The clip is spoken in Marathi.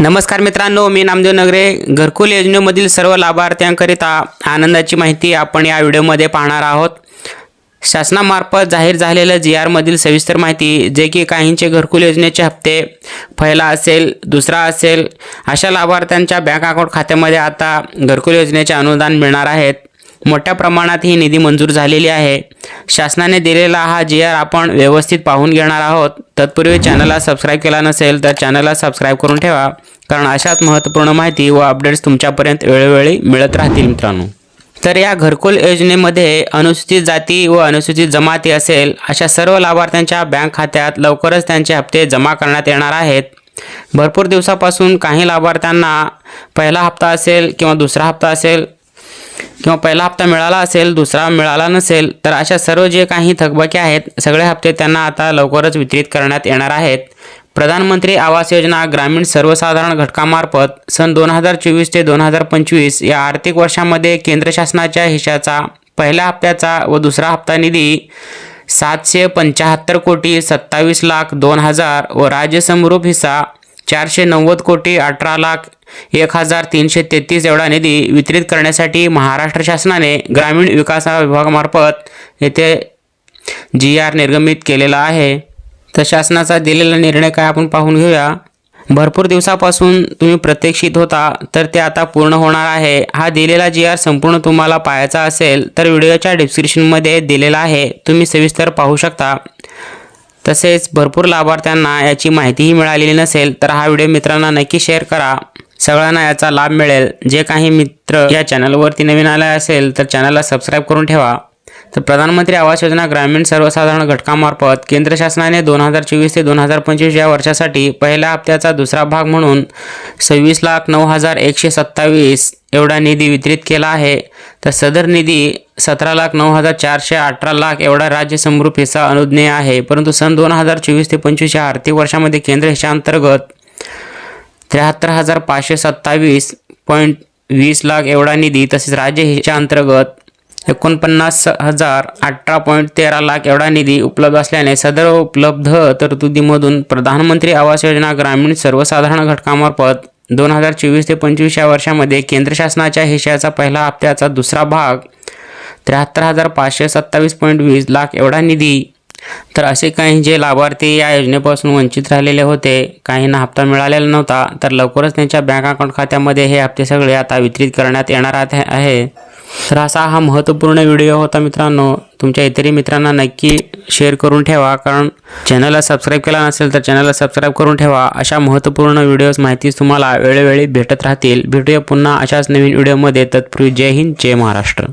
नमस्कार मित्रांनो मी नामदेव नगरे. घरकुल योजनेमधील सर्व लाभार्थ्यांकरिता आनंदाची माहिती आपण या व्हिडिओमध्ये पाहणार आहोत. शासनामार्फत जाहीर झालेलं जी आरमधील सविस्तर माहिती जे की काहींचे घरकुल योजनेचे हप्ते पहिला असेल दुसरा असेल अशा लाभार्थ्यांच्या बँक अकाउंट खात्यामध्ये आता घरकुल योजनेचे अनुदान मिळणार आहेत. मोठ्या प्रमाणात ही निधी मंजूर झालेली आहे. शासनाने दिलेला हा जी आर आपण व्यवस्थित पाहून घेणार आहोत. तत्पूर्वी चॅनलला सबस्क्राईब केला नसेल तर चॅनलला सबस्क्राईब करून ठेवा कारण अशाच महत्त्वपूर्ण माहिती व अपडेट्स तुमच्यापर्यंत वेळोवेळी मिळत राहतील मित्रांनो. तर या घरकुल योजनेमध्ये अनुसूचित जाती व अनुसूचित जमाती असेल अशा सर्व लाभार्थ्यांच्या बँक खात्यात लवकरच त्यांचे हप्ते जमा करण्यात येणार आहेत. भरपूर दिवसापासून काही लाभार्थ्यांना पहिला हप्ता असेल किंवा दुसरा हप्ता असेल किंवा पहिला हप्ता मिळाला असेल दुसरा मिळाला नसेल तर अशा सर्व जे काही थकबाकी आहेत सगळे हप्ते त्यांना आता लवकरच वितरित करण्यात येणार आहेत. प्रधानमंत्री आवास योजना ग्रामीण सर्वसाधारण घटकामार्फत सन दोन हजार चोवीस ते दोन हजार पंचवीस या आर्थिक वर्षामध्ये केंद्र शासनाच्या हिशाचा पहिल्या हप्त्याचा व दुसरा हप्ता निधी सातशे पंच्याहत्तर कोटी सत्तावीस लाख दोन हजार व राज्य समरूप हिस्सा चारशे नव्वद कोटी अठरा लाख एक हजार तीनशे तेहतीस एवढा निधी वितरित करण्यासाठी महाराष्ट्र शासनाने ग्रामीण विकास विभागामार्फत येथे जी आर निर्गमित केलेला आहे. तर शासनाचा दिलेला निर्णय काय आपण पाहून घेऊया. भरपूर दिवसापासून तुम्ही प्रतीक्षित होता तर ते आता पूर्ण होणार आहे. हा दिलेला जी आर संपूर्ण तुम्हाला पाहायचा असेल तर व्हिडिओच्या डिस्क्रिप्शनमध्ये दिलेला आहे. तुम्ही सविस्तर पाहू शकता. तसेच भरपूर लाभार्थ्यांना याची माहितीही मिळालेली नसेल तर हा व्हिडिओ मित्रांना नक्की शेअर करा. सगळ्यांना याचा लाभ मिळेल. जे काही मित्र या चॅनलवरती नवीन आले असेल तर चॅनलला सबस्क्राईब करून ठेवा. तर प्रधानमंत्री आवास योजना ग्रामीण सर्वसाधारण घटकामार्फत केंद्र शासनाने दोन हजार चोवीस ते दोन हजार पंचवीस या वर्षासाठी पहिल्या हप्त्याचा दुसरा भाग म्हणून सव्वीस लाख नऊ हजार एकशे सत्तावीस एवढा निधी वितरित केला आहे. तर सदर निधी सतरा लाख नऊ हजार चारशे अठरा लाख एवढा राज्य समरूप हिस्सा अनुज्ञेय आहे. परंतु सन दोन हजार चोवीस ते पंचवीस या आर्थिक वर्षामध्ये केंद्र हिशांतर्गत त्र्याहत्तर हजार पाचशे सत्तावीस पॉईंट वीस लाख एवढा निधी तसेच राज्य हिच्या अंतर्गत एकोणपन्नास हजार अठरा पॉईंट तेरा लाख एवढा निधी उपलब्ध असल्याने सदर उपलब्ध तरतुदीमधून प्रधानमंत्री आवास योजना ग्रामीण सर्वसाधारण घटकामार्फत दोन हजार चोवीस ते पंचवीस या वर्षामध्ये केंद्र शासनाच्या हिश्श्याचा पहिला हप्त्याचा दुसरा भाग त्र्याहत्तर हजार पाचशे सत्तावीस पॉईंट वीस लाख एवढा निधी. तर असे काही जे लाभार्थी या योजनेपासून वंचित राहिलेले होते काहींना हप्ता मिळालेला नव्हता तर लवकरच त्यांच्या बँक अकाउंट खात्यामध्ये हे हप्ते सगळे आता वितरित करण्यात येणार आहे. तर असा हा महत्त्वपूर्ण व्हिडिओ होता मित्रांनो. तुमच्या इतरही मित्रांना नक्की शेअर करून ठेवा. कारण चॅनलला सबस्क्राईब केला नसेल तर चॅनलला सबस्क्राईब करून ठेवा. अशा महत्त्वपूर्ण व्हिडिओज माहिती तुम्हाला वेळोवेळी भेटत राहतील. भेटूया पुन्हा अशाच नवीन व्हिडिओमध्ये तत्पूर्वी जय हिंद जय महाराष्ट्र.